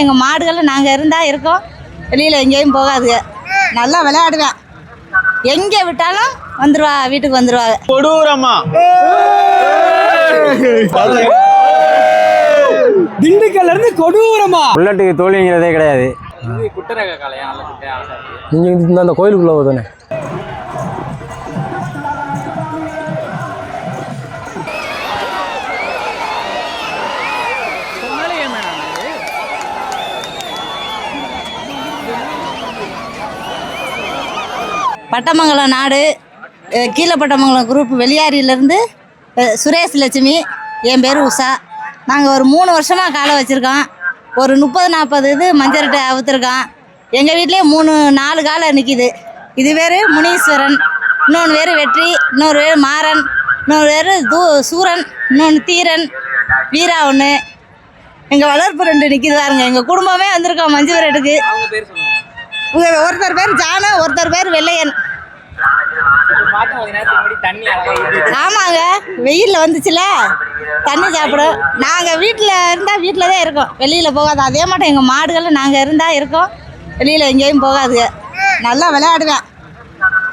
எங்கள் மாடுகள் நாங்கள் இருந்தால் இருக்கோம். வெளியில் எங்கேயும் போகாதுங்க. நல்லா விளையாடுவேன் எங்கே விட்டாலும் வந்துருவா வீட்டுக்கு வந்துருவாங்க. கொடூரமா. திண்டுக்கல்ல இருந்து கொடூரமா. புல்லட்டுக்கு தோல்விங்கிறதே கிடையாது. குட்டரக இருக்கு. நீங்கள் இந்த அந்த கோயிலுக்குள்ளே போதானே பட்டமங்கலம் நாடு கீழப்பட்டமங்கலம் குரூப் வெளியாரியிலேருந்து சுரேஷ் லட்சுமி என் பேர் உஷா. நாங்கள் ஒரு மூணு வருஷமாக காலை வச்சுருக்கோம். ஒரு முப்பது நாற்பது இது மஞ்சரட்டை அவுத்துருக்கோம். எங்கள் வீட்லேயே மூணு நாலு காலை நிற்கிது இது பேர் முனீஸ்வரன் இன்னொன்று பேர் வெற்றி இன்னொரு பேர் மாறன் இன்னொரு பேர் தூ சூரன் இன்னொன்று தீரன் வீரா ஒன்று எங்கள் வளர்ப்பு ரெண்டு நிற்கிது பாருங்க. எங்கள் குடும்பமே வந்திருக்கோம் மஞ்சு விரட்டுக்கு அவங்க பேர் சொல்லுங்க. உங்க ஒருத்தர் பேர் ஜானு ஒருத்தர் பேர் வெள்ளையன் ஆமாங்க. வெயிலில் வந்துச்சுல. தண்ணி சாப்பிடும். நாங்கள் வீட்டில் இருந்தால் வீட்டில் தான் இருக்கோம். வெளியில் போகாது. அதே மாட்டோம் எங்கள் மாடுகளும் நாங்கள் இருந்தால் இருக்கோம். வெளியில் எங்கேயும் போகாதுங்க நல்லா விளையாடுவேன்.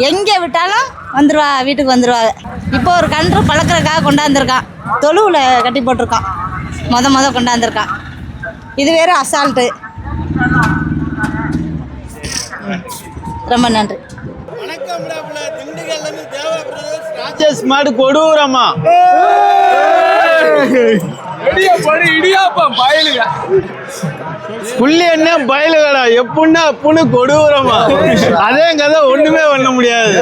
எங்கே விட்டாலும் வந்துருவா வீட்டுக்கு வந்துருவாங்க. இப்போ ஒரு கன்று பழக்கிறக்காக கொண்டாந்துருக்கான். தொழுவில் கட்டி போட்டிருக்கான். மொத மொதல் கொண்டாந்துருக்கான். இது வேறு அசால்ட்டு. ரொம்ப நன்றி. ராஜேஷ் மாடு கொடூரமா? இடியாப்பம் புள்ளி என்ன பயலுகடா? எப்படின்னா புண்ணு கொடூரமா? அதே கதை ஒண்ணுமே பண்ண முடியாது.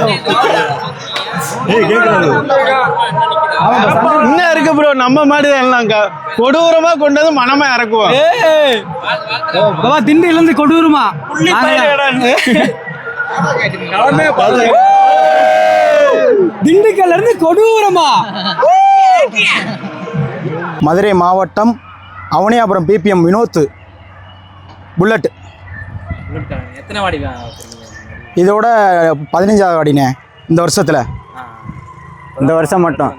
இன்னும் இருக்கு ப்ரோ நம்ம மாடு க- கொடூரமா கொண்டு வந்து மனமா இறக்குவோம் திண்டுக்கல்ல இருந்து கொடூரமா? திண்டுக்கல்ல இருந்து கொடூரமா? மதுரை மாவட்டம் அவனியாபுரம் பிபிஎம் வினோத் புல்லட். எத்தனை வாடி இதோட பதினஞ்சாவது வாடினே இந்த வருஷத்தில். இந்த வருஷம் மட்டும்.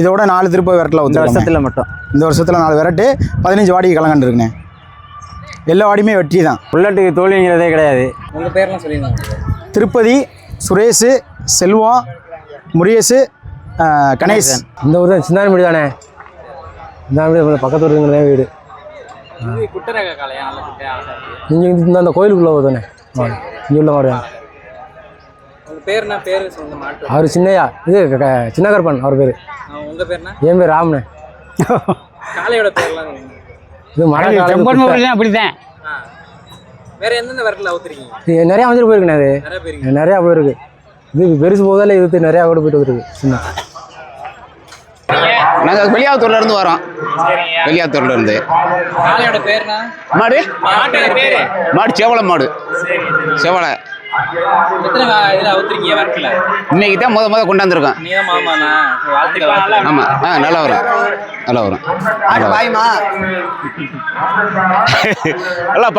இதோட நாலு திருப்ப விரட்டில் இந்த வருஷத்தில் மட்டும். இந்த வருஷத்தில் நாலு விரட்டு பதினஞ்சு வாடிக்கு கலங்கண்டுருக்குண்ணே எல்லா வாடியுமே வெற்றி தான். புல்லட்டுக்கு தோல்விங்கிறதே கிடையாது. உங்க பேர்லாம் சொல்லிருந்தாங்க திருப்பதி சுரேஷ் செல்வம் முருகேஷ் கணேஷ் இந்த ஊர் தான் சிந்தானமேடு தானே? சிந்தானமேடு பக்கத்து ஊருங்கிறதே வீடு. நீங்கள் இந்த அந்த கோயிலுக்குள்ளே போதானே இங்கே உள்ள மாடு பேரு அவர் சின்னையா? இது க- க- சின்ன கருப்பன் அவர் பேர். ஆ, உங்க பேர்னா? என் பேர் ராமனே. காளையோட பேர்லாம் இது மழை காலம் அப்படிதான் ஆ. வேற எந்தெந்த அவுத்துருக்கீங்க? இது நிறையா வந்துட்டு போயிருக்குண்ணே அது. நிறைய போயிருக்கு. இது பெருசு போதால இது நிறையா கூட போயிட்டு வந்துருக்கு. சின்ன. நாங்கள் வெளியாத்தூர்ல இருந்து வரோம் வெளியாத்தூர்ல இருந்து மாடு? மாடு செவலை மாடு. செவலை இன்னைக்கு தான் முத முத கொண்டாந்துருக்கோம். ஆமாம் ஆ நல்லா வரும். நல்லா வரும். நல்லா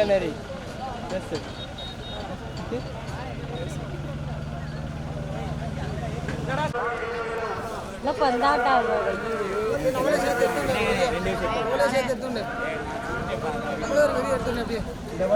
வரும். நல்லா பாயேன் வீலநேரி